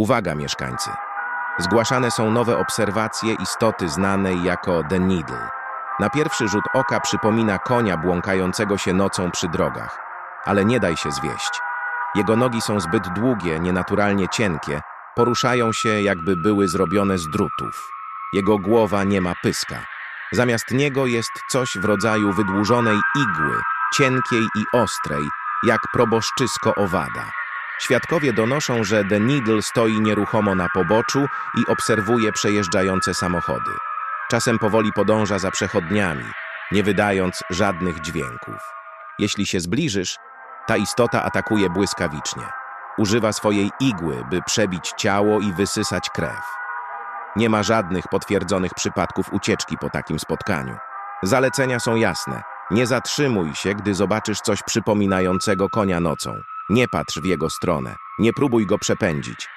Uwaga, mieszkańcy. Zgłaszane są nowe obserwacje istoty znanej jako The Needle. Na pierwszy rzut oka przypomina konia błąkającego się nocą przy drogach, ale nie daj się zwieść. Jego nogi są zbyt długie, nienaturalnie cienkie, poruszają się jakby były zrobione z drutów. Jego głowa nie ma pyska. Zamiast niego jest coś w rodzaju wydłużonej igły, cienkiej i ostrej, jak proboszczysko owada. Świadkowie donoszą, że The Needle stoi nieruchomo na poboczu i obserwuje przejeżdżające samochody. Czasem powoli podąża za przechodniami, nie wydając żadnych dźwięków. Jeśli się zbliżysz, ta istota atakuje błyskawicznie. Używa swojej igły, by przebić ciało i wysysać krew. Nie ma żadnych potwierdzonych przypadków ucieczki po takim spotkaniu. Zalecenia są jasne. Nie zatrzymuj się, gdy zobaczysz coś przypominającego konia nocą. Nie patrz w jego stronę. Nie próbuj go przepędzić.